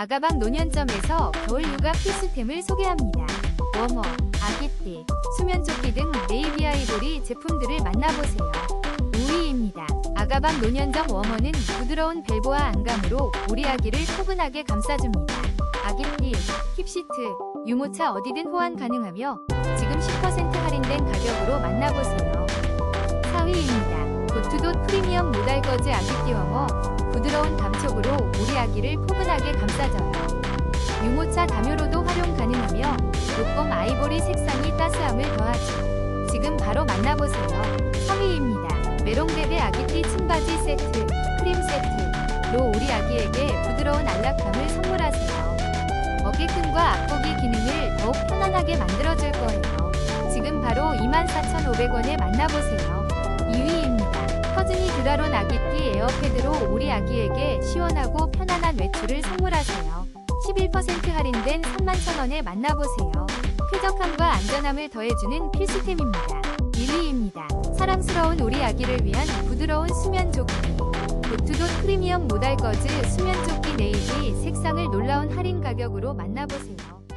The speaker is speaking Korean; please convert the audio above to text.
아가방 노년점에서 겨울 육아 필수템을 소개합니다. 워머, 아기띠, 수면조끼 등 네이비 아이보리 제품들을 만나보세요. 5위입니다. 아가방 노년점 워머는 부드러운 벨보아 안감으로 우리 아기를 포근하게 감싸줍니다. 아기띠, 힙시트, 유모차 어디든 호환 가능하며 지금 10% 할인된 가격으로 만나보세요. 4위입니다. 도투도 프리미엄 모달 거즈 아기띠 워머 부드러운 감촉으로 우리 아기를 포근하게 감싸줘요. 유모차 담요로도 활용 가능하며 녹봄 아이보리 색상이 따스함을 더하죠. 지금 바로 만나보세요. 3위입니다. 메롱베베 아기띠 침바지 세트, 크림 세트로 우리 아기에게 부드러운 안락함을 선물하세요. 어깨끈과 앞보기 기능을 더욱 편안하게 만들어줄 거예요. 지금 바로 24,500원에 만나보세요. 2위입니다. 드라론 아기띠 에어패드로 우리 아기에게 시원하고 편안한 외출을 선물하세요. 11% 할인된 31,000원에 만나보세요. 쾌적함과 안전함을 더해주는 필수템입니다. 1위입니다. 사랑스러운 우리 아기를 위한 부드러운 수면 조끼. 도투도 프리미엄 모달거즈 수면 조끼 네이비 색상을 놀라운 할인 가격으로 만나보세요.